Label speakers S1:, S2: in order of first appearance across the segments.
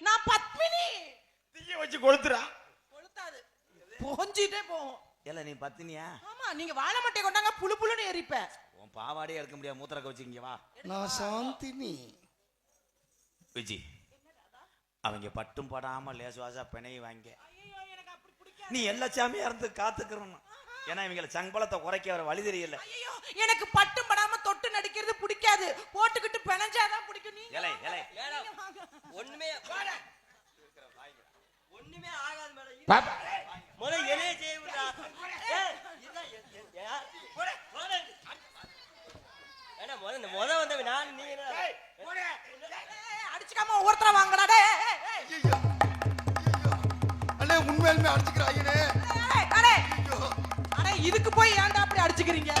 S1: நான் பத்மினி.
S2: தீய வச்சு கொளுத்துறா.
S1: கொளுத்தாது. பொஞ்சிட்டே போகும்
S3: இல்ல நீ பத்தினியா
S1: ஆமா நீங்க வாழை மட்டை கொண்டாங்க புழு புழுன்னு எரிப்பேன்
S3: உன் பாவாடே எடுக்க முடியாது மூத்திர கவச்சு இங்க வா.
S2: நான் சாந்தினி.
S3: விஜி அவங்க பட்டும் படாம லேசுவாசா பிணைய வாங்க.
S1: ஐயோ எனக்கு அப்படி பிடிக்காது.
S3: நீ எல்லா சாமியா இருந்து காத்துக்கிறோம் ஏன்னா இவங்கள சங்கபலத்தை குறைக்க வர வழி தெரியல.
S1: ஐயோ எனக்கு பட்டும் படாம தொட்டு நடிக்கிறது பிடிக்காது. போட்டுக்கிட்டு பிணைஞ்சாதான் பிடிக்கும். நீங்க
S4: ஒண்ணுமே ஒண்ணுமே ஆகாது மேடம். முத என்னைய செய்ய முத வந்தவன் நான்
S1: அடிச்சுக்காம ஒவ்வொருத்தர
S2: அண்ணே உண்மையாலுமே ஐயோ
S1: அடே இதுக்கு போய் ஏன்டா அப்படி அடிச்சுக்கிறீங்க?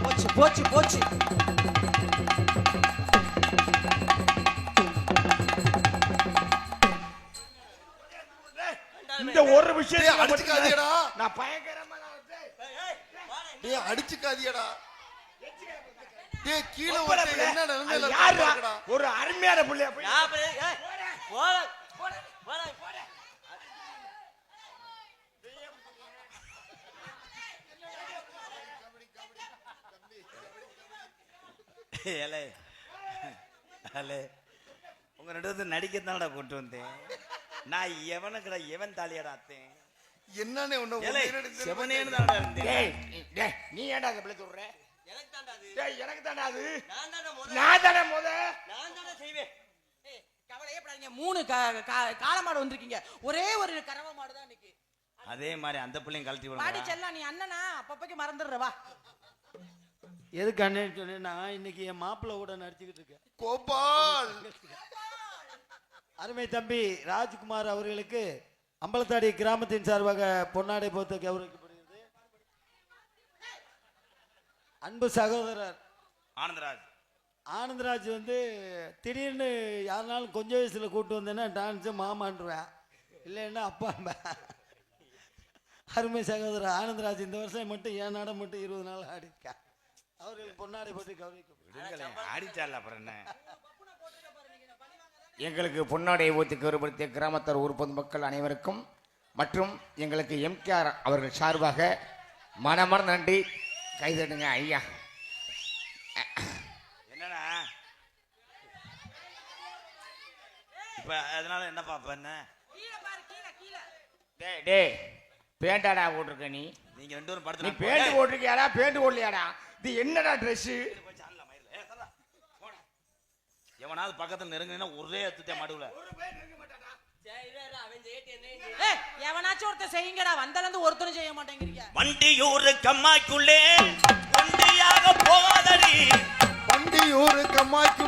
S1: போச்சு போச்சு போச்சு
S2: இந்த ஒரு விஷயம்
S5: டேய், அடிச்சுக்காதீங்கடா.
S2: நான் பயங்கரமா நான் டேய்,
S4: இங்க.
S5: டேய் அடிச்சுக்காதியடா கீழே வந்து. என்ன
S2: ஒரு அருமையான பிள்ளைய போய்
S4: போடா, போடா, போடா, போடா.
S3: இலை அலே உங்க ரெண்டு நடிக்கத்தானடா கூட்டு வந்தேன். நான் எவனுக்குடா எவன் தாலியாடா அத்தேன்?
S5: என்னன்னு
S3: ஏலே? செவனேன்னு தானடா இருந்தேன்.
S2: டேய் டேய் நீ ஏன்டா அந்த பிள்ளை சொல்ற
S4: எனக்கு தான்டா அது.
S2: டேய் எனக்கு தானே அது.
S4: நான் தானே முத.
S2: நான் தானே முத.
S4: நான் தானே செய்வேன்.
S1: கவலையே படாதீங்க. மூணு க- க- காளை மாடு வந்திருக்கீங்க. ஒரே ஒரு கறவை மாடு தான் இன்னைக்கு.
S3: அதே மாதிரி அந்த பிள்ளையும் கழட்டி
S1: பாடி
S3: விடுங்க
S1: செல்லாம் நீ அண்ணனா? அப்பப்பக்கு மறந்துடுற வா.
S6: எதுக்கு அண்ணன் சொன்னேன்னா இன்னைக்கு என் மாப்பிள்ளை கூட நடிச்சுக்கிட்டு இருக்கேன்.
S5: கோபால்!
S6: அருமை தம்பி ராஜ்குமார் அவர்களுக்கு அம்பலத்தாடி கிராமத்தின் சார்பாக பொன்னாடை போத்து கௌரவிக்கப்படுகிறது. அன்பு சகோதரர்.
S3: ஆனந்தராஜ்.
S6: ஆனந்தராஜ் வந்து திடீர்னு யாருனாலும் கொஞ்சம் வயசுல கூட்டு வந்தேன்னா டான்ஸு மாமான்றுவேன். இல்லைன்னா அப்பா அருமை சகோதரர் ஆனந்தராஜ் இந்த வருஷம் மட்டும் என் நாடம் மட்டும் இருபது நாள் ஆடிருக்கேன். அவர்களுக்கு பொன்னாடை போட்டு
S3: அப்புறம் என்ன?
S7: எங்களுக்கு பொன்னாடை ஊற்றி கௌரவப்படுத்திய கிராமத்தார் ஊர் பொதுமக்கள் அனைவருக்கும் மற்றும் எங்களுக்கு எம்கேஆர் அவர்கள் சார்பாக மனமர் நன்றி. கைதட்டுங்க ஐயா.
S3: என்னடா இப்ப அதனால என்ன பாப்ப என்ன?
S1: கீழே பாரு கீழே கீழே
S7: டே டே பேண்டாடா போட்டிருக்க நீ.
S3: நீங்க ரெண்டு பேரும்
S7: நீ
S3: படுத்து
S7: பேண்ட் போட்டிருக்கியாடா? பேண்ட் போடலையாடா? இது என்னடா ட்ரெஸ்ஸு
S3: எவனாவது பக்கத்துல நெருங்கினா ஒரே அத்துட்டே.
S1: ஏய் எவனாச்சும் ஒருத்தர் செய்யுங்கடா. வந்தால இருந்து ஒருத்தரும் செய்ய மாட்டேங்கிறீங்க.
S3: வண்டியூர் கம்மாய்க்குள்ளே. ஒண்டியாக போகாதடி.
S5: வண்டி ஊரு கம்மாய்க்கு